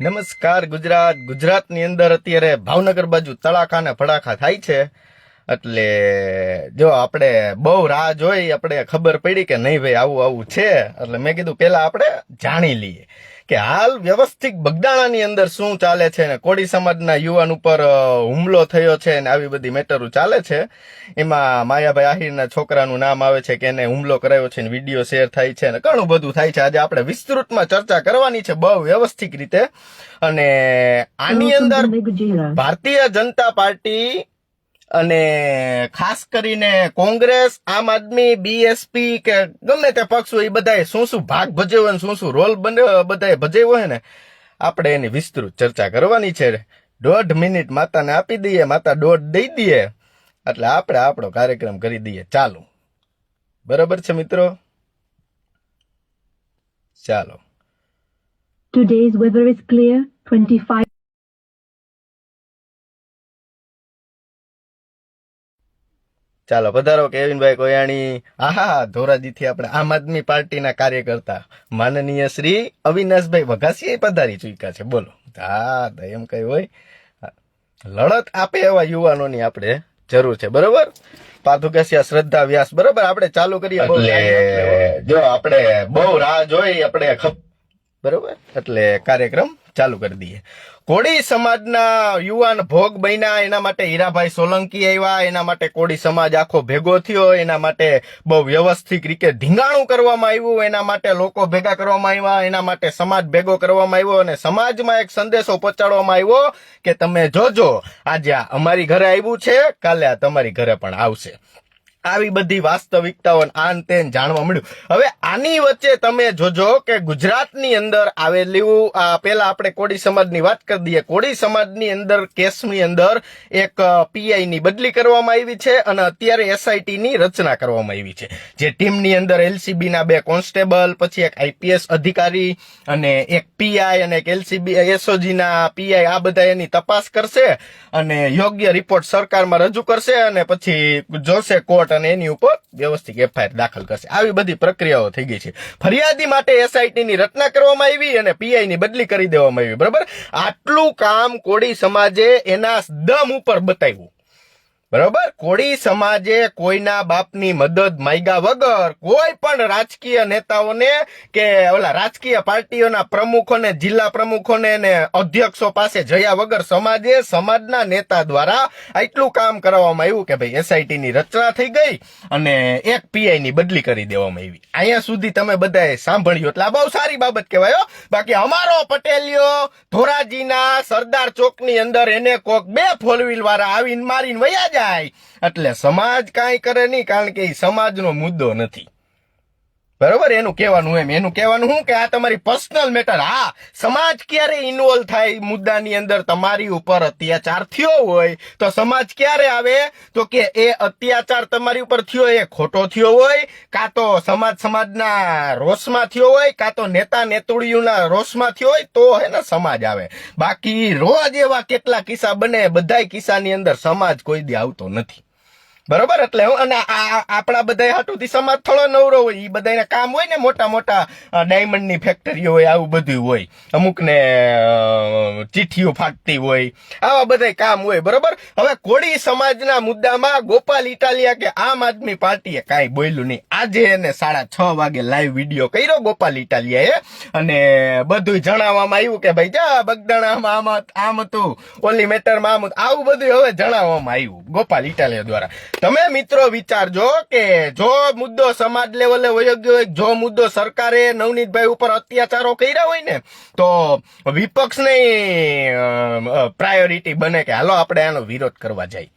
નમસ્કાર, ગુજરાત. ગુજરાતની અંદર અત્યારે ભાવનગર બાજુ તળાખા ને ફડાખા થાય છે. એટલે જો આપણે બહુ રાહ જોઈ, આપણે ખબર પડી કે નહીં ભાઈ, આવું આવું છે. એટલે મેં કીધું પેલા આપણે જાણી લઈએ. કે હાલ વ્યવસ્થિત બગદાણાની અંદર શું ચાલે છે ને? કોળી સમાજના યુવાન ઉપર હુમલો થયો છે ને આવી બધી મેટરો ચાલે છે. એમાં માયાભાઈ આહિરના છોકરાનું નામ આવે છે કે એને હુમલો કરાયો છે ને વીડિયો શેર થાય છે ને ઘણું બધું થાય છે. આજે આપણે વિસ્તૃતમાં ચર્ચા કરવાની છે બહુ વ્યવસ્થિત રીતે. અને આની અંદર ભારતીય જનતા પાર્ટી અને ખાસ કરીને કોંગ્રેસ આમ આદમી બીએસપી કે ગમે તે પક્ષ હોય એ બધાએ શું શું ભાગ ભજવ્યો ને શું શું રોલ બને બધાએ ભજવ્યો હોય ને આપણે એની વિસ્તૃત ચર્ચા કરવાની છે. દોઢ મિનિટ માતાને આપી દઈએ માતા દોઢ દઈ દઈએ એટલે આપણે આપણો કાર્યક્રમ કરી દઈએ. ચાલુ. બરાબર છે મિત્રો? ચાલો. Today's weather is clear, 25 ચાલો પધારો કેવિનભાઈ કોયાણી. આહા ધોરાજીથી આપણે આમ આદમી પાર્ટીના કાર્યકર્તા માનનીય શ્રી અવિનાશભાઈ વઘાસીએ પધારી ચૂક્યા છે. બોલો. હા તો એમ કઈ હોય. લડત આપે એવા યુવાનોની આપણે જરૂર છે. બરોબર? પાથુકેસિયા શ્રદ્ધા વ્યાસ. બરોબર? આપણે ચાલુ કરીએ. જો આપણે બહુ રાહ જોઈ આપણે બરોબર? એટલે કાર્યક્રમ ચાલુ કરી દઈએ. કોળી સમાજના યુવાન ભોગ બન્યા, એના માટે હીરાભાઈ સોલંકી આવ્યા, એના માટે કોળી સમાજ આખો ભેગો થયો, એના માટે બહુ વ્યવસ્થિત રીતે ધીંગાણું કરવામાં આવ્યું, એના માટે લોકો ભેગા કરવામાં આવ્યા, એના માટે સમાજ ભેગો કરવામાં આવ્યો અને સમાજમાં એક સંદેશો પહોંચાડવામાં આવ્યો કે તમે જોજો, આજે અમારી ઘરે આવ્યું છે, કાલે આ તમારી ઘરે પણ આવશે. આવી બધી વાસ્તવિકતાઓ આન તેન જાણવા મળ્યું. હવે આની વચ્ચે તમે જોજો કે ગુજરાતની અંદર આવેલું, આ પેલા આપણે કોળી સમાજની વાત કરી દઈએ. કોળી સમાજની અંદર, કેસની અંદર એક પીઆઈ ની બદલી કરવામાં આવી છે અને અત્યારે એસઆઈટી ની રચના કરવામાં આવી છે. જે ટીમની અંદર એલસીબી ના બે કોન્સ્ટેબલ, પછી એક આઈપીએસ અધિકારી અને એક પીઆઈ અને એક એલસીબી એસઓજી ના પીઆઈ આ બધા એની તપાસ કરશે અને યોગ્ય રિપોર્ટ સરકારમાં રજૂ કરશે અને પછી જોશે કોર્ટ અને એની ઉપર વ્યવસ્થિત એફઆઈઆર દાખલ કરશે. આવી બધી પ્રક્રિયાઓ થઈ ગઈ છે. ફરિયાદી માટે એસઆઈટી ની રચના કરવામાં આવી અને પીઆઈ ની બદલી કરી દેવામાં આવી. બરાબર? આટલું કામ કોળી સમાજે એના દમ ઉપર બતાવ્યું. બરોબર? કોળી સમાજે કોઈના બાપની મદદ માગ્યા વગર કોઈ પણ રાજકીય નેતાઓને કે ઓલા રાજકીય પાર્ટીઓના પ્રમુખોને, જિલ્લા પ્રમુખોને ને અધ્યક્ષો પાસે જયા વગર સમાજે સમાજના નેતા દ્વારા આટલું કામ કરવામાં આવ્યું કે ભાઈ એસઆઈટી ની રચના થઈ ગઈ અને એક પીઆઈ ની બદલી કરી દેવામાં આવી. અહીંયા સુધી તમે બધાએ સાંભળ્યું એટલે આ બહુ સારી બાબત કહેવાય બાકી અમારો પટેલિયો ધોરાજીના સરદાર ચોકની અંદર એને કોક બે ફોર વ્હીલ વાળા આવીને મારીને વયા જાય. એટલે સમાજ કાંઈ કરે નહીં કારણ કે એ સમાજનો મુદ્દો નથી. બરોબર? એનું કહેવાનું એમ. એનું કહેવાનું શું? કે આ તમારી પર્સનલ મેટર હા, સમાજ ક્યારે ઇન્વોલ્વ થાય મુદ્દાની અંદર? તમારી ઉપર અત્યાચાર થયો હોય તો સમાજ ક્યારે આવે? તો કે એ અત્યાચાર તમારી ઉપર થયો, એ ખોટો થયો હોય, કાં તો સમાજ સમાજના રોષમાં થયો હોય, કાં તો નેતા નેતુડીઓના રોષમાં થયો હોય, તો હે ને સમાજ આવે. બાકી રોજ એવા કેટલા કિસ્સા બને? બધાય કિસ્સાની અંદર સમાજ કોઈ દી આવતો નથી. બરોબર? એટલે હું અને આપણા બધા હાટુથી સમાજ થોડો નવરો હોય એ બધાને કામ હોય ને મોટા મોટા ડાયમંડની ફેક્ટરીઓ હોય, આવું બધું હોય. અમુક ને ચીઠીઓ ફાટતી હોય, આવા બધા કામ હોય, બરોબર? હવે કોળી સમાજના મુદ્દામાં ગોપાલ ઇટાલિયા કે આમ આદમી પાર્ટીએ કાંઈ બોલ્યું નહીં. આજે એને સાડા છ વાગે લાઈવ વીડિયો કર્યો ગોપાલ ઇટાલિયાએ અને બધું જણાવવામાં આવ્યું કે ભાઈ, જા, બગદાણામાં આમ આમ હતું, ઓલી મેટરમાં આમ. આવું બધું હવે જણાવવામાં આવ્યું ગોપાલ ઇટાલિયા દ્વારા. તમે મિત્રો વિચારજો કે જો મુદ્દો સમાજ લેવલે વયો ગયો હોય, જો મુદ્દો સરકારે નવનીતભાઈ ઉપર અત્યાચારો કર્યા હોય ને, તો વિપક્ષની પ્રાયોરિટી બને કે હાલો આપણે આનો વિરોધ કરવા જાય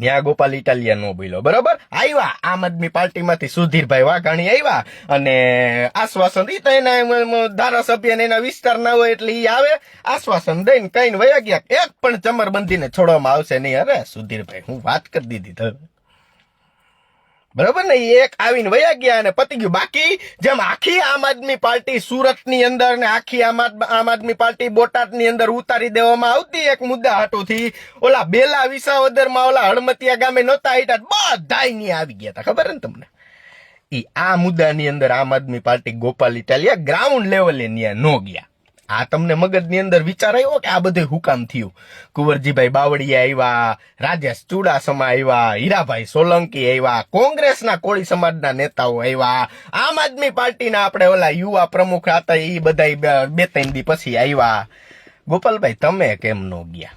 ન્યા ગોપાલ ઇટાલિયા નો બોલ્યો. બરોબર? આવ્યા આમ આદમી પાર્ટીમાંથી સુધીરભાઈ વાઘાણી આવ્યા અને આશ્વાસન ઈ તો એના ધારાસભ્ય ને એના વિસ્તાર ના હોય એટલે એ આવે. આશ્વાસન દઈને કઈ વયા ગયા. એક પણ ચમરબંધીને છોડવામાં આવશે નહીં. અરે સુધીરભાઈ, હું વાત કરી દીધી તમે બરોબર ને? એક આવીને વયા ગયા અને પતી ગયું. બાકી જેમ આખી આમ આદમી પાર્ટી સુરતની અંદર ને આખી આમ આમ આદમી પાર્ટી બોટાદની અંદર ઉતારી દેવામાં આવતી એક મુદ્દા હાટોથી, ઓલા બેલા વિસાવદરમાં ઓલા હળમતિયા ગામે નહોતા હીટા બધા ની આવી ગયા હતા ખબર ને તમને? એ આ મુદ્દાની અંદર આમ આદમી પાર્ટી ગોપાલ ઇટાલિયા ગ્રાઉન્ડ લેવલે ન્યા નો ગયા. આ તમને મગજની અંદર વિચાર આવ્યો કે આ બધું હુકામ થયું? કુંવરજીભાઈ બાવળીયા આવ્યા, રાજેશ ચુડાસમા આવ્યા, હીરાભાઈ સોલંકી આવ્યા, કોંગ્રેસના કોળી સમાજના નેતાઓ આવ્યા, આમ આદમી પાર્ટીના આપણે ઓલા યુવા પ્રમુખ હતા એ બધા બે ત્રણ દી પછી આવ્યા. ગોપાલભાઈ, તમે કેમ નો ગયા?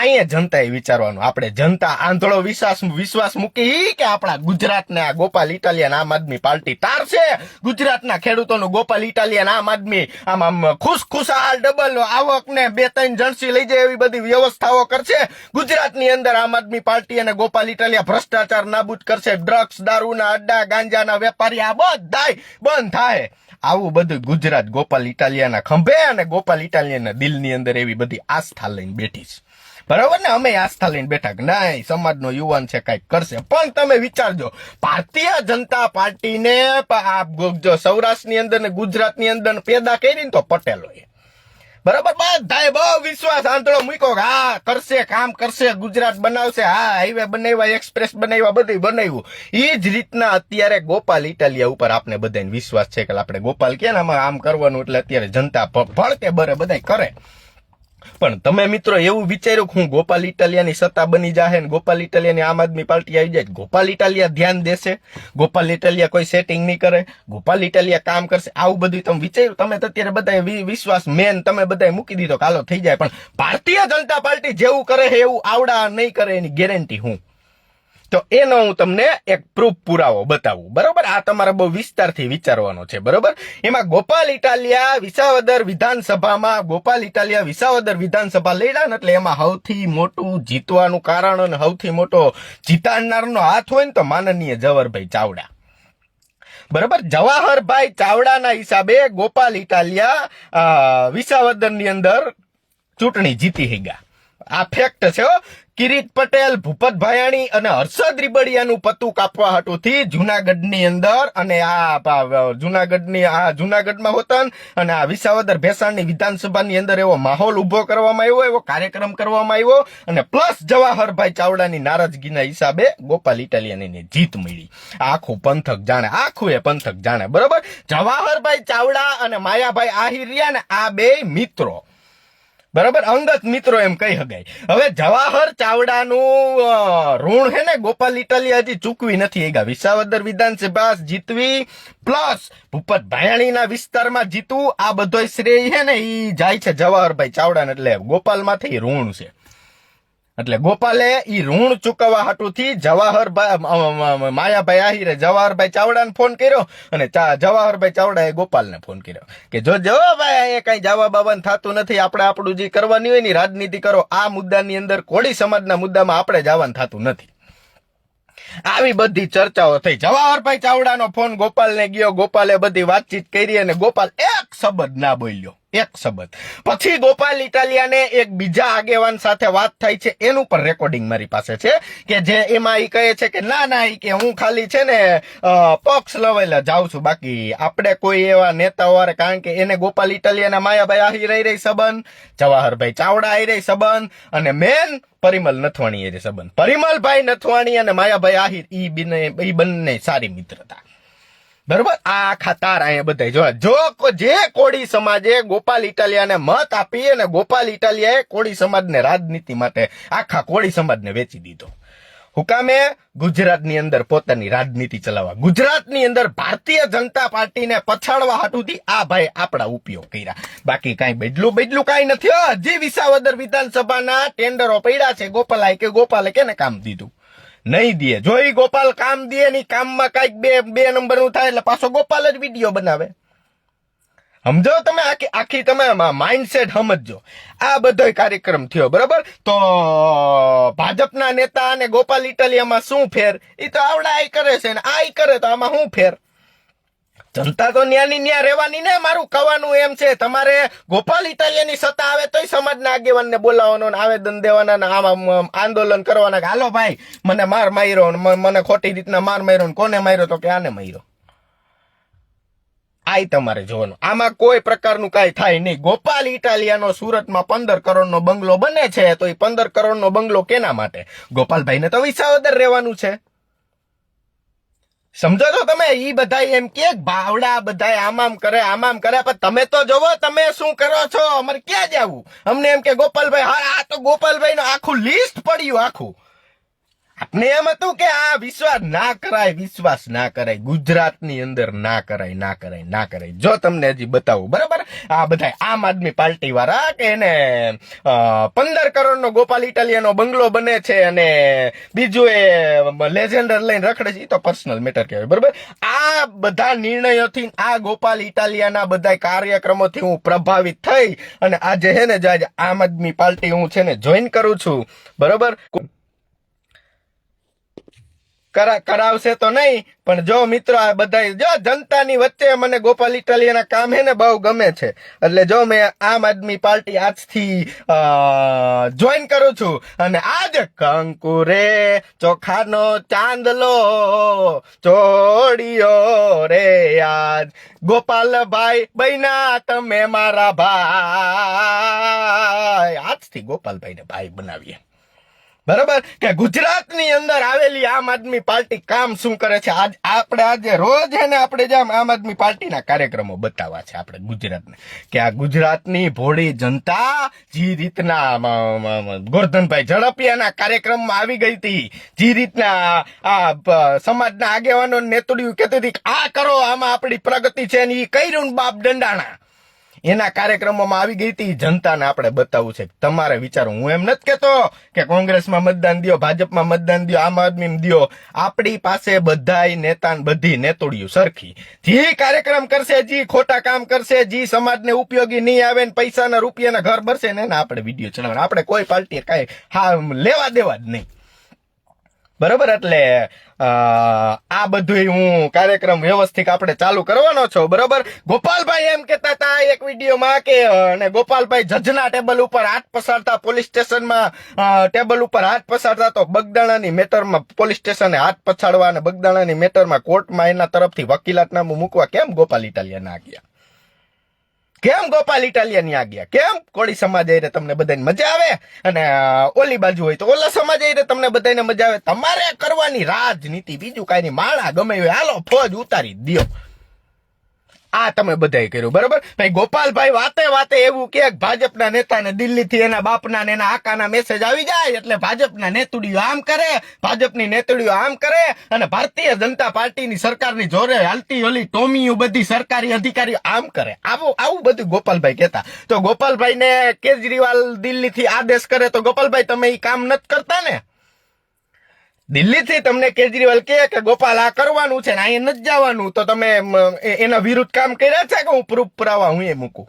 અહીંયા જનતાએ વિચારવાનું. આપણે જનતા આંધળો વિશ્વાસ વિશ્વાસ મૂકી કે આપણા ગુજરાતને આ ગોપાલ ઇટાલિયન આમ આદમી પાર્ટી તારશે. ગુજરાતના ખેડૂતોનું ગોપાલ ઇટાલિયન આમ આદમી, આમ આમ ખુશ ખુશાલ ડબલ આવક ને બે ત્રણ જણસી લઈ જાય એવી બધી વ્યવસ્થાઓ કરશે. ગુજરાતની અંદર આમ આદમી પાર્ટી અને ગોપાલ ઇટાલિયા ભ્રષ્ટાચાર નાબૂદ કરશે. ડ્રગ્સ, દારૂના અડ્ડા, ગાંજાના વેપારી, આ બધાય બંધ થાય. આવું બધું ગુજરાત ગોપાલ ઇટાલિયાના ખંભે અને ગોપાલ ઇટાલિયાના દિલની અંદર એવી બધી આસ્થા લઈને બેઠી છે. બરાબર ને? અમે આસ્થા લઈને બેઠા કે નહીં સમાજનો યુવાન છે, કંઈક કરશે. પણ તમે વિચારજો, ભારતીય જનતા પાર્ટીને ને જો સૌરાષ્ટ્રની અંદર ને ગુજરાતની અંદર પેદા કરી ને તો પટેલો બરાબર? બધાએ બહુ વિશ્વાસ આંતળો મૂક્યો હા, કરશે, કામ કરશે, ગુજરાત બનાવશે. હા હાઈવે બનાવ્યા એક્સપ્રેસ બનાવ્યા બધું બનાવ્યું. એ જ રીતના અત્યારે ગોપાલ ઇટાલિયા ઉપર આપણે બધાને વિશ્વાસ છે કે આપણે ગોપાલ કે આમાં આમ કરવાનું એટલે અત્યારે જનતા ભળકે બરે બધા કરે. પણ તમે મિત્રો એવું વિચાર્યું કે હું ગોપાલ ઇટાલિયાની સત્તા બની જાહે ને ગોપાલ ઇટાલિયાની આમ આદમી પાર્ટી આવી જાય ગોપાલ ઇટાલિયા ધ્યાન દેશે? ગોપાલ ઇટાલિયા કોઈ સેટિંગ નહીં કરે? ગોપાલ ઇટાલિયા કામ કરશે? આવું બધું તમે વિચાર્યું? તમે તો અત્યારે બધા વિશ્વાસ મેન તમે બધા મૂકી દીધો કાલો થઈ જાય. પણ ભારતીય જનતા પાર્ટી જેવું કરે એવું આવડા નહીં કરે એની ગેરંટી હું. તો એનો હું તમને એક પ્રૂફ પુરાવો બતાવું. બરોબર? આ તમારે બહુ વિસ્તારથી વિચારવાનો છે, બરોબર? એમાં ગોપાલ ઇટાલિયા વિસાવદર વિધાનસભામાં ગોપાલ ઇટાલિયા વિસાવદર વિધાનસભા લડ્યા ને એટલે એમાં સૌથી મોટું જીતવાનું કારણ અને સૌથી મોટો જીતાડનારનો હાથ હોય ને તો માનનીય જવરભાઈ ચાવડા. બરાબર? જવાહરભાઈ ચાવડાના હિસાબે ગોપાલ ઇટાલિયા વિસાવદરની અંદર ચૂંટણી જીતી ગયા આ ફેક્ટ છે કિરીટ પટેલ, ભૂપત ભાયાણી અને હર્ષદ રીબડિયાનું પતું કાપવા હાટુથી જુનાગઢની અંદર અને આ જુનાગઢની, આ જુનાગઢમાં હોતન અને આ વિસાવદર ભેસાણની વિધાનસભાની અંદર એવો માહોલ ઊભો કરવામાં આવ્યો, એવો કાર્યક્રમ કરવામાં આવ્યો અને પ્લસ જવાહરભાઈ ચાવડાની નારાજગીના હિસાબે ગોપાલ ઇટાલિયાની જીત મળી. આખું પંથક જાણે, આખું એ પંથક જાણે, બરોબર? જવાહરભાઈ ચાવડા અને માયાભાઈ આહિર ને આ બે મિત્રો બરાબર? અંગત મિત્રો એમ કહી શકાય હવે જવાહર ચાવડાનું ઋણ હે ને, ગોપાલ ઇટાલી હજી ચૂકવી નથી એગા વિસાવદર વિધાનસભા જીતવી, પ્લસ ભૂપત ભાયાણીના વિસ્તારમાં જીતવું આ બધો શ્રેય હે ને, ઈ જાય છે જવાહરભાઈ ચાવડાને એટલે ગોપાલમાંથી ઋણ છે. એટલે ગોપાલે ઈ ઋણ ચૂકવવા હાટુથી જવાહરભાઈ માયાભાઈ આહિરે જવાહરભાઈ ચાવડાને ફોન કર્યો અને જવાહરભાઈ ચાવડાએ ગોપાલને ફોન કર્યો કે જો જવાભાઈ ભાઈ કાંઈ કઈ જવા બાવાનું થતું નથી, આપણે આપણું જે કરવાની હોય ને રાજનીતિ કરો. આ મુદ્દાની અંદર કોળી સમાજના મુદ્દામાં આપણે જવાનું થતું નથી. આવી બધી ચર્ચાઓ થઈ. જવાહરભાઈ ચાવડાનો ફોન ગોપાલને ગયો. ગોપાલે બધી વાતચીત કરી અને ગોપાલ એક શબ્દ ના બોલ્યો. એક શબ્દ. પછી ગોપાલ ઇટાલિયાને એક બીજા આગેવાન સાથે વાત થાય છે. એનું પણ રેકોર્ડિંગ મારી પાસે છે કે જે એમાં એ કહે છે કે, ના ના એ કે હું ખાલી છે ને પક્ષ લવાયેલા જાઉં છું. બાકી આપણે કોઈ એવા નેતાઓ હારે, કારણ કે એને ગોપાલ ઇટાલિયાના માયાભાઈ આહી રહી રહી સંબંધ, જવાહરભાઈ ચાવડા આહી રહી સંબંધ, અને મેન પરિમલ નથવાણી એ સંબંધ. પરિમલભાઈ નથવાણી અને માયાભાઈ આહિર ઈ બંને સારી મિત્રતા. બરોબર? આ આખા તાર અહીંયા બધા જો જો જે કોળી સમાજે ગોપાલ ઇટાલિયાને મત આપી અને ગોપાલ ઇટાલિયાએ કોળી સમાજને રાજનીતિ માટે આખા કોળી સમાજને વેચી દીધો. હુકામે ગુજરાતની અંદર પોતાની રાજનીતિ ચલાવવા. ગુજરાતની અંદર ભારતીય જનતા પાર્ટીને પછાડવા હાટુથી આ ભાઈ આપણા ઉપયોગ કર્યા. બાકી કાંઈ બદલું બદલું કાંઈ નથી. હજી વિસાવદર વિધાનસભાના ટેન્ડરો પડ્યા છે. ગોપાલાય કે ગોપાલે કેને કામ દીધું? નહીં દે. જો ઈ ગોપાલ કામ દે ની કામમાં કંઈક બે બે નંબરનું થાય એટલે પાછો ગોપાલ જ વીડિયો બનાવે. સમજો તમે આખી આખી તમે માઇન્ડસેટ સમજજો. આ બધો કાર્યક્રમ થયો, બરાબર? તો ભાજપના નેતા અને ગોપાલ ઇટાલિયામાં શું ફેર? એ તો આવડા આય કરે છે ને આ કરે તો આમાં શું ફેર? જનતા તો ન્યાની ન્યા રહેવાની ને, મારું કહેવાનું એમ છે, તમારે ગોપાલ ઇટાલિયાની સત્તા આવે તોય સમાજના આગેવાનને બોલાવવાનો ને આવેદન દેવાના ને આમ આંદોલન કરવાના હાલો ભાઈ, મને માર માર્યો મને ખોટી રીતના માર માર્યો ને કોને માર્યો તો કે આને માર્યો? આય તમારે જોવાનું. આમાં કોઈ પ્રકારનું કાંઈ થાય નહીં. ગોપાલ ઇટાલિયાનો સુરતમાં પંદર કરોડનો બંગલો બને છે, તો એ પંદર કરોડનો બંગલો કેના માટે? ગોપાલભાઈને તો વિસાવદર રહેવાનું છે. સમજો છો તમે એ બધા એમ કે ભાવડા બધા આમ આમ કરે, આમ આમ કરે. પણ તમે તો જોવો, તમે શું કરો છો? અમારે ક્યાં જવું? અમને એમ કે, ગોપાલભાઈ, હા, આ તો ગોપાલભાઈ નું આખું લિસ્ટ પડ્યું આખું. આપને એમ હતું કે આ વિશ્વાસ ના કરાય, વિશ્વાસ ના કરાય, ગુજરાતની અંદર ના કરાય ના કરાય ના કરાય. જો તમને હજી બતાવું, બરાબર? આ બધા આમ આદમી પાર્ટી વાળા કે એને પંદર કરોડ નો ગોપાલ ઇટાલિયાનો બંગલો બને છે અને બીજું એ, લેજેન્ડર લઈને રખડે છે તો પર્સનલ મેટર કહેવાય, બરાબર? આ બધા નિર્ણયોથી, આ ગોપાલ ઇટાલિયાના બધા કાર્યક્રમોથી હું પ્રભાવિત થઈ અને આજે છે ને આજે આમ આદમી પાર્ટી હું છે ને, જોઈન કરું છું, બરોબર? કરાવશે તો નહીં, પણ જો મિત્રો આ બધા જો જનતાની વચ્ચે મને ગોપાલ ઇટાલિયાના કામ હે ને બહુ ગમે છે. એટલે જો મેં આમ આદમી પાર્ટી આજથી જોઈન કરું છું, અને આજ કંકુરે ચોખાનો ચાંદલો ચોડિયો રે આજ. ગોપાલભાઈ બૈના તમે મારા ભાઈ. આજથી ગોપાલભાઈને ભાઈ બનાવીએ. બરાબર? કે ગુજરાતની અંદર આવેલી આમ આદમી પાર્ટી કામ શું કરે છે? આજ આપણે આજે રોજ એને આપણે જેમ આમ આદમી પાર્ટીના કાર્યક્રમો બતાવવા છે આપણે ગુજરાતને. કે આ ગુજરાતની ભોળી જનતા જે રીતના ગોરધનભાઈ ઝડપિયાના કાર્યક્રમમાં આવી ગઈ હતી, જે રીતના આ સમાજના આગેવાનો નેતડીઓ કહેતી હતી આ કરો, આમાં આપણી પ્રગતિ છે ને એ કર્યું બાપ દંડાણા. એના કાર્યક્રમોમાં આવી ગઈ હતી. જનતાને આપણે બતાવવું છે. તમારે વિચારો. હું એમ નથી કેતો કે કોંગ્રેસમાં મતદાન દ્યો, ભાજપમાં મતદાન દ્યો, આમ આદમી દ્યો. આપણી પાસે બધાય નેતા બધી નેતોડિયું સરખી. જે કાર્યક્રમ કરશે, જે ખોટા કામ કરશે, જે સમાજને ઉપયોગી નહીં આવે ને પૈસાના રૂપિયાના ઘર ભરશે ને આપણે વીડિયો ચલાવવાના. આપણે કોઈ પાર્ટી કાંઈ હા લેવા દેવા જ નહીં. બરોબર? એટલે આ બધું હું કાર્યક્રમ વ્યવસ્થિત આપણે ચાલુ કરવાનો છો, બરોબર? ગોપાલભાઈ એમ કહેતા હતા, એક વિડીયોમાં કે અને ગોપાલભાઈ જજના ટેબલ ઉપર હાથ પસારતા પોલીસ સ્ટેશનમાં ટેબલ ઉપર હાથ પસારતા તો બગદાણાની મેટરમાં, પોલીસ સ્ટેશને હાથ પછાડવા અને બગદાણાની મેટરમાં કોર્ટમાં એના તરફથી વકીલાતનામું મૂકવા કેમ ગોપાલ ઇટાલિયા ના ગયા? કેમ ગોપાલ ઇટાલિયાની ગયા કેમ કોળી સમાજ આવીને તમને બધાને મજા આવે? અને ઓલી બાજુ હોય તો ઓલા સમાજ આવીને તમને બધાને મજા આવે? તમારે કરવાની રાજનીતિ, બીજું કાંઈ નહીં. માળા ગમે હાલો, ફોજ ઉતારી દ્યો. આ તમે બધાએ કર્યું, બરોબર? ભાઈ ગોપાલભાઈ વાતે વાતે એવું કે ભાજપના નેતાને દિલ્હીથી એના બાપના ને એના આકાના મેસેજ આવી જાય એટલે ભાજપના નેતુડીઓ આમ કરે, ભાજપની નેતુડીઓ આમ કરે અને ભારતીય જનતા પાર્ટીની સરકારની જોરે હાલતી ઓલી ટોમીઓ બધી સરકારી અધિકારીઓ આમ કરે. આવું આવું બધું ગોપાલભાઈ કહેતા. તો ગોપાલભાઈને કેજરીવાલ દિલ્હીથી આદેશ કરે તો ગોપાલભાઈ તમે એ કામ નથી કરતા ને? દિલ્હીથી તમને કેજરીવાલ કહે કે ગોપાલ, આ કરવાનું છે ને અહીંયા નથી જવાનું. તો તમે એના વિરુદ્ધ કામ કર્યા છે કે હું પ્રૂફ પુરાવા હું એ મૂકું?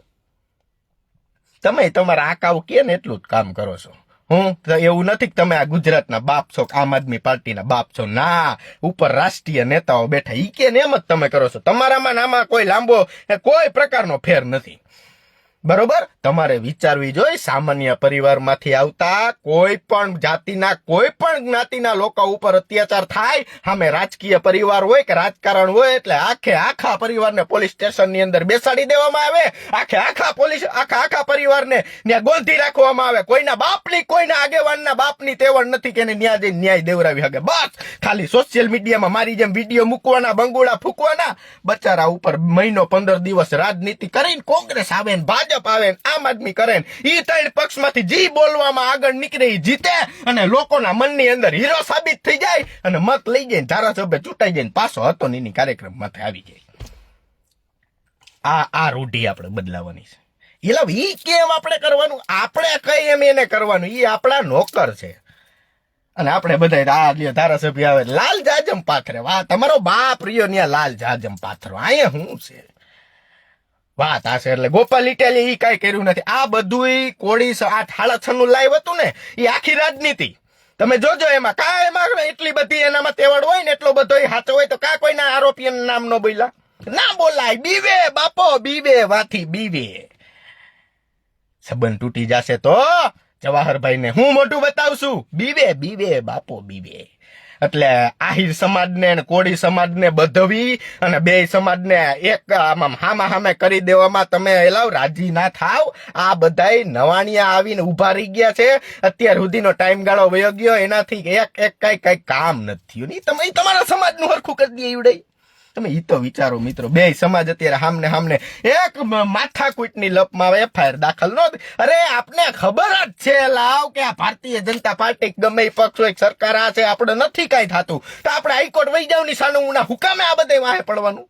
તમે તમારા આકાઓ કે ને એટલું જ કામ કરો છો. હું એવું નથી કે તમે આ ગુજરાતના બાપ છો આમ આદમી પાર્ટીના બાપ છો. ના, ઉપર રાષ્ટ્રીય નેતાઓ બેઠા ઈ કે ને એમ જ તમે કરો છો. તમારામાં નામાં કોઈ લાંબો કોઈ પ્રકારનો ફેર નથી. બરોબર? તમારે વિચારવી જોઈએ, સામાન્ય પરિવારમાંથી આવતા કોઈ પણ જાતિના, કોઈ પણ જ્ઞાતિના લોકો ઉપર અત્યાચાર થાય, સામે રાજકીય પરિવાર હોય કે રાજકારણ હોય, એટલે આખે આખા પરિવારને પોલીસ સ્ટેશનની અંદર બેસાડી દેવામાં આવે. આખે આખા પોલીસ, આખા આખા પરિવારને ત્યાં ગોંધી રાખવામાં આવે. કોઈના બાપની, કોઈના આગેવાનના બાપની તેવડ નથી કે ન્યાય જઈને ન્યાય દેવરાવી શકે. બસ! ખાલી સોશિયલ મીડિયામાં મારી જેમ વીડિયો મૂકવાના, બંગોળા ફૂકવાના, બચારા ઉપર મહિનો પંદર દિવસ રાજનીતિ કરીને કોંગ્રેસ આવે ને ભાજપ આવે ને આમ આદમી કરે ને, ઈ ત્રણ પક્ષમાંથી જી બોલવામાં આગળ નીકળે જીતે અને લોકોના મનની અંદર હીરો સાબિત થઈ જાય અને મત લઈ જાય ધારાસભ્ય ચૂંટાઈ જાય પાછો હતો નીની કાર્યક્રમ માથે આવી જાય. આ આ રૂઢી આપણે બદલાવાની છે. એટલે ઈ કેમ આપણે કરવાનું? આપણે કઈ એમ એને કરવાનું? ઈ આપણા નોકર છે. અને આપણે બધા આ લ્યો ધારાસભ્ય આવે લાલ જાજમ પાથરે. વાહ, તમારો બાપ રહ્યો ન્યા લાલ જાજમ પાથરો અહીંયા શું છે? વાત હશે એટલે ગોપાલ ઇટાલી એ કઈ કર્યું નથી. આ બધું કોળી આ થાળા નું લાઈવ હતું ને એ આખી રાજનીતિ. તમે જોજો એમાં કા એમાં એટલી બધી એનામાં તેવડ હોય ને એટલો બધો હાચો હોય તો કા કોઈના આરોપી નામ ન બોલ્યા? ના બોલાય, બીવે, બાપો, બીવે, વાથી, બીવે. સંબંધ તૂટી જશે તો જવાહરભાઈ ને હું મોટું બતાવશું. બીવે બીવે, બાપો, બીવે. એટલે આહિર સમાજને કોળી સમાજને બધવી અને બે સમાજને એક આમાં હામા હામે કરી દેવામાં તમે એલાવ, રાજી ના થાવ. આ બધાય નવાણિયા આવીને ઊભા રહી ગયા છે. અત્યાર સુધીનો ટાઈમ ગાળો વયો ગયો. એનાથી એક એક કઈ કઈ કામ નથી થયું. નહીં, તમે તમારા સમાજનું હરખું કરી દે એવડે તમે ઈ તો વિચારો મિત્રો. બે સમાજ અત્યારે સામને સામને એક માથાકૂટની લપમાં એફઆઈઆર દાખલ નો અરે આપને ખબર જ છે, લાવ કે આ ભારતીય જનતા પાર્ટી ગમે પક્ષ હોય, સરકાર આ છે આપણે નથી કાંઈ થતું. તો આપણે હાઈકોર્ટ વહી જાવની સાનું હુકામે આ બધે વાહે પડવાનું.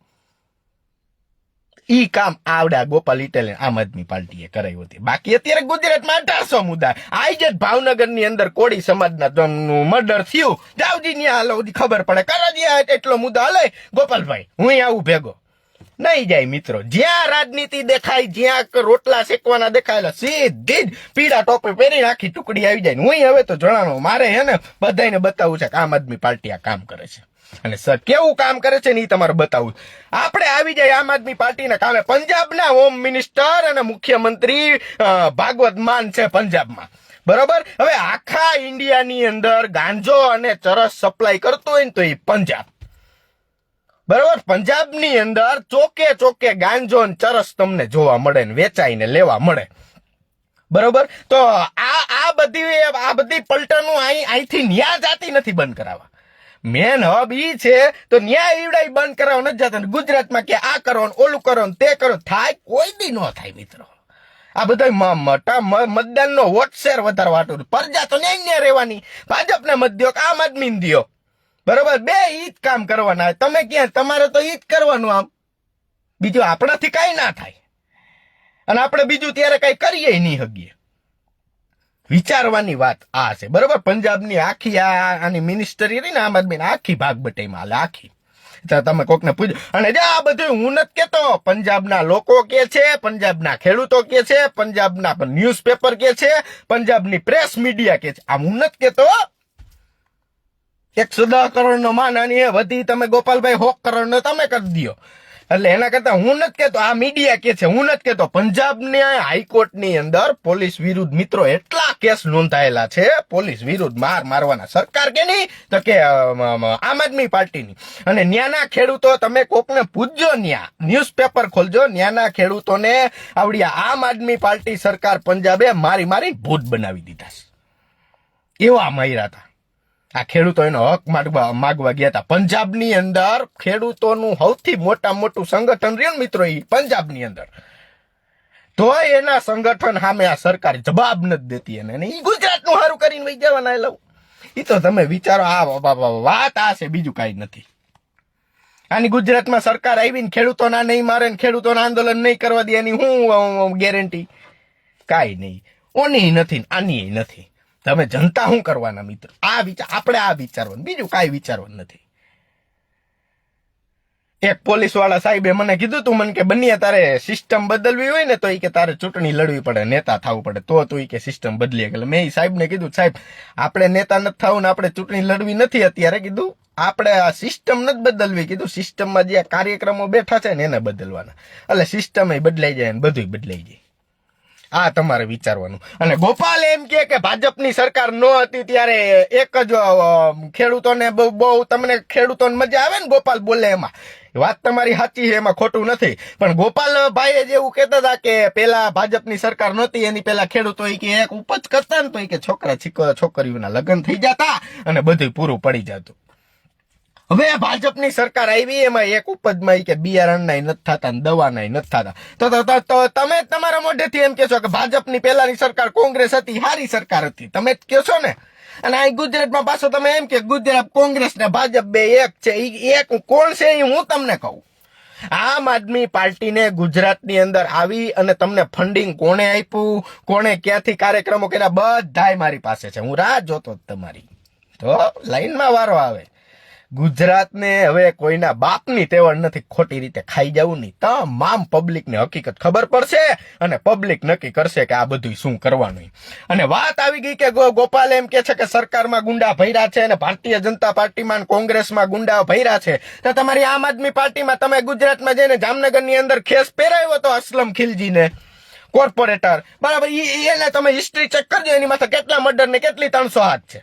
ઈ કામ આવડા. ગોપાલ ઇટાલિયન આમ આદમી પાર્ટીએ કરાયું હતી. બાકી અત્યારે ગુજરાતમાં અઢારસો મુદ્દા. આઈ જ ભાવનગરની અંદર કોળી સમાજના મર્ડર થયું. જાવજી ન્યા બધી ખબર પડે. કરાજી એટલો મુદ્દો હાલે. ગોપાલભાઈ, હું આવું ભેગો. નહીં જાય મિત્રો. જ્યાં રાજનીતિ દેખાય, જ્યાં રોટલા શેકવાના દેખાયેલા સીધી જ પીળા ટોપે પહેરી આખી ટુકડી આવી જાય. હું હવે તો જણાવો મારે હે ને બધાને બતાવવું છે કે આમ આદમી પાર્ટી આ કામ કરે છે. અને સર કેવું કામ કરે છે ને એ તમારે બતાવવું આપણે આવી જાય આમ આદમી પાર્ટીના કામે. પંજાબના હોમ મિનિસ્ટર અને મુખ્યમંત્રી ભાગવત માન છે પંજાબમાં. બરોબર? હવે આખા ઇન્ડિયાની અંદર ગાંજો અને ચરસ સપ્લાય કરતો હોય ને તો એ પંજાબ. બરોબર? પંજાબની અંદર ચોકે ચોકે ગાંજો ને ચરસ તમને જોવા મળે ને વેચાઈને લેવા મળે. બરોબર? તો આ આ બધી આ બધી પલટનું અહીં અહીંથી ન્યા જાતી નથી બંધ કરાવવા. મેન હબ ઈ છે, તો ન્યાય ઈવડાઈ બંધ કરાવો નથી જતા. ગુજરાતમાં કે આ કરો ને ઓલું કરો ને તે કરો થાય કોઈ દી ન થાય મિત્રો. આ બધા મોટા મતદાનનો વોટ શેર વધારવા પરજા પ્રજા તો ન્યાય રહેવાની. ભાજપને મત કે આમ આદમીને દ્યો. બરોબર? બે ઈ જ કામ કરવાના તમે ક્યાં? તમારે તો ઈ જ કરવાનું આમ. બીજું આપણાથી કાંઈ ના થાય. અને આપણે બીજું ત્યારે કઈ કરીએ નહીં હગીએ. વિચારવાની વાત આ છે. બરોબર? પંજાબની આખી આની મિનિસ્ટરી રહી ને આમ આદમી આખી ભાગ બટાઈમાં આખી. તમે કોકને પૂછો અને જે, આ બધું હું નથી કેતો. પંજાબના લોકો કે છે, પંજાબના ખેડૂતો કે છે, પંજાબના ન્યૂઝપેપર કે છે, પંજાબની પ્રેસ મીડિયા કે છે. આમ હું નથી કેતો. એકસો દસ કરોડ નો માન આની એ વધી તમે ગોપાલભાઈ હોક કરોડ નો તમે કરી દો એટલે એના કરતા હું નથી કેતો આ મીડિયા કે છે, હું નથી કેતો પંજાબની હાઈકોર્ટની અંદર પોલીસ વિરુદ્ધ મિત્રો એટલા કેસ નોંધાયેલા છે, પોલીસ વિરુદ્ધ માર મારવાના. સરકાર કે નહીં? તો કે આમ આદમી પાર્ટીની. અને ન્યાના ખેડૂતો તમે કોકને પૂછજો ન્યા. ન્યૂઝપેપર ખોલજો. ન્યાના ખેડૂતોને આવડી આમ આદમી પાર્ટી સરકાર પંજાબે મારી મારી ભૂત બનાવી દીધા છે. એવા માર્યા હતા. આ ખેડૂતો એનો હક માગવા માગવા ગયા હતા. પંજાબની અંદર ખેડૂતોનું સૌથી મોટા મોટું સંગઠન રહ્યું મિત્રો એ પંજાબની અંદર. તોય એના સંગઠન સામે આ સરકાર જવાબ નથી દેતી એને. ઈ ગુજરાતનું સારું કરીને વહી જવાના એ લઉં એ તો તમે વિચારો, આ વાત આ છે, બીજું કાંઈ નથી. આની ગુજરાતમાં સરકાર આવીને ખેડૂતોના નહીં મારે ને ખેડૂતોના આંદોલન નહીં કરવા દે એની હું ગેરંટી કાંઈ નહીં. ઓની નથી આની નથી. તમે જનતા શું કરવાના મિત્ર? આ વિચાર, આપણે આ વિચારવાનું. બીજું કાંઈ વિચારવાનું નથી. એક પોલીસવાળા સાહેબે મને કીધું તું, મને કે બનીએ તારે સિસ્ટમ બદલવી હોય ને તો એ કે તારે ચૂંટણી લડવી પડે, નેતા થવું પડે. તો તું એ કે સિસ્ટમ બદલીએ એટલે મેં સાહેબને કીધું, સાહેબ, આપણે નેતા નથી થવું ને આપણે ચૂંટણી લડવી નથી અત્યારે. કીધું, આપણે આ સિસ્ટમ નથી બદલવી. કીધું સિસ્ટમમાં જે કાર્યક્રમો બેઠા છે ને એને બદલવાના. એટલે સિસ્ટમ બદલાઈ જાય ને બધું બદલાઈ જાય. આ તમારે વિચારવાનું. અને ગોપાલ એમ કે કે ભાજપની સરકાર ન હતી ત્યારે એક જ ખેડૂતોને બહુ તમને ખેડૂતોને મજા આવે ને ગોપાલ બોલે એમાં. વાત તમારી સાચી છે, એમાં ખોટું નથી. પણ ગોપાલ ભાઈ એવું કહેતા હતા કે પેલા ભાજપની સરકાર નહોતી, એની પેલા ખેડૂતો કે એક ઉપજ કરતા ને તો કે છોકરા, છોક- છોકરીઓના લગ્ન થઈ જતા અને બધું પૂરું પડી જતું. હવે આ ભાજપની સરકાર આવી, એમાં એક ઉપજમાં કે બિયારણના નથી થતા દવાના નથી થતા. તો તમે તમારા મોઢેથી એમ કહેશો કે ભાજપની પહેલાની સરકાર કોંગ્રેસ હતી સારી સરકાર હતી. તમે જ કહેશો ને? અને આ ગુજરાતમાં પાછો તમે એમ કે ગુજરાત કોંગ્રેસ ને ભાજપ બે એક છે, ઈ એક કોણ છે એ હું તમને કહું. આમ આદમી પાર્ટીને ગુજરાતની અંદર આવી અને તમને ફંડિંગ કોણે આપ્યું, કોણે ક્યાંથી કાર્યક્રમો કર્યા, બધાય મારી પાસે છે. હું રાહ જોતો તમારી. તો લાઈનમાં વારો આવે. ગુજરાતને હવે કોઈના બાપની તેવડ નથી, ખોટી રીતે ખાઈ જવું નહીં. તમામ પબ્લિકને હકીકત ખબર પડશે અને પબ્લિક નક્કી કરશે કે આ બધું શું કરવાનું અને વાત આવી ગઈ કે ગોપાલ એમ કે છે કે સરકારમાં ગુંડા ભર્યા છે અને ભારતીય જનતા પાર્ટીમાં કોંગ્રેસમાં ગુંડા ભર્યા છે. તો તમારી આમ આદમી પાર્ટીમાં તમે ગુજરાતમાં જઈને જામનગરની અંદર ખેસ પહેરાવ્યો તો અસલમ ખિલજીને? કોર્પોરેટર. બરાબર એને તમે હિસ્ટ્રી ચેક કરજો, એની માથે કેટલા મર્ડર ને કેટલી ત્રણસો હાથ છે?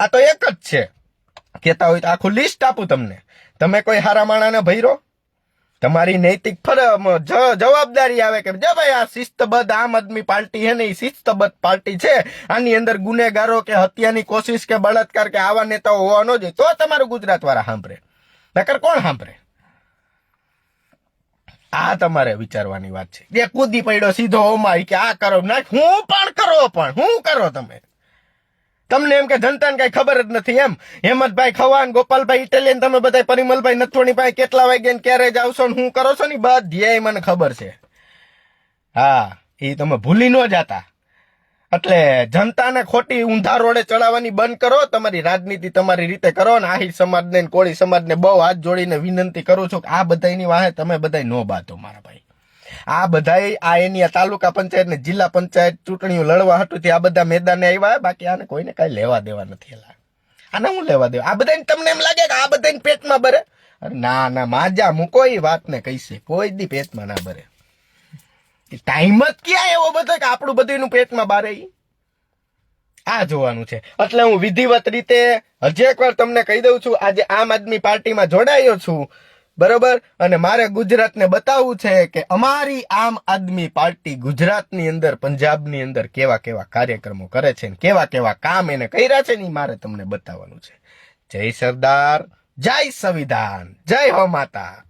આ તો એક જ છે. કેતા હોય તો આખું લિસ્ટ આપું તમને. તમે કોઈ હારા માણાને ભૈરો તમારી નૈતિક ફરમ જ- જવાબદારી આવે કે જો ભાઈ આ શિસ્તબદ્ધ આમ આદમી પાર્ટી છે ને એ શિસ્તબદ્ધ પાર્ટી છે. આની અંદર ગુનેગારો કે હત્યાની કોશિશ કે બળાત્કાર કે આવા નેતાઓ હોવા ન જોઈએ, તો તમારું ગુજરાત વાળા સાંભળે. નકર કોણ સાંભળે? આ તમારે વિચારવાની વાત છે. જે કૂદી પડ્યો સીધો ઓમાય કે આ કરો. ના હું પણ કરો પણ, હું કરો તમે? તમને એમ કે જનતાને કઈ ખબર જ નથી એમ. હેમંતભાઈ ખવાન, ગોપાલભાઈ ઇટાલિયન, તમે બધા પરિમલભાઈ નથવાણી ભાઈ કેટલા વાગ્યા ક્યારે જ ને હું કરો છો ને બધી મને ખબર છે. હા એ તમે ભૂલી ન જાતા. એટલે જનતાને ખોટી ઊંધા રોડે ચડાવવાની બંધ કરો, તમારી રાજનીતિ તમારી રીતે કરો ને આહિર સમાજને કોળી સમાજને બહુ હાથ જોડીને વિનંતી કરું છું કે આ બધાની વાહે તમે બધા નો બાતો મારા ભાઈ. આ બધા આ એની તાલુકા પંચાયત ને જિલ્લા પંચાયત ચૂંટણીઓ લડવા હતું આ બધા મેદાને આવ્યા બાકી આને કોઈને કઈ લેવા દેવા નથી એલા. આને હું લેવા દેવા? આ બધાને તમને એમ લાગે કે આ બધાને પેટમાં ભરે ના ના, માજા મૂકો એ વાતને કહીશે કોઈ દી પેટમાં ના ભરે ટાઈમ જ ક્યાં એવો બધો કે આપણું બધું પેટમાં બારે? આ જોવાનું છે. એટલે હું વિધિવત રીતે હજી એકવાર તમને કહી દઉં છું, આજે આમ આદમી પાર્ટીમાં જોડાયો છું. બરોબર? અને મારે ગુજરાતને બતાવવું છે કે અમારી આમ આદમી પાર્ટી ગુજરાતની અંદર, પંજાબની અંદર કેવા કેવા કાર્યક્રમો કરે છે ને કેવા કેવા કામ એને કર્યા છે ને મારે તમને બતાવવાનું છે. જય સરદાર, જય સંવિધાન, જય હો માતા.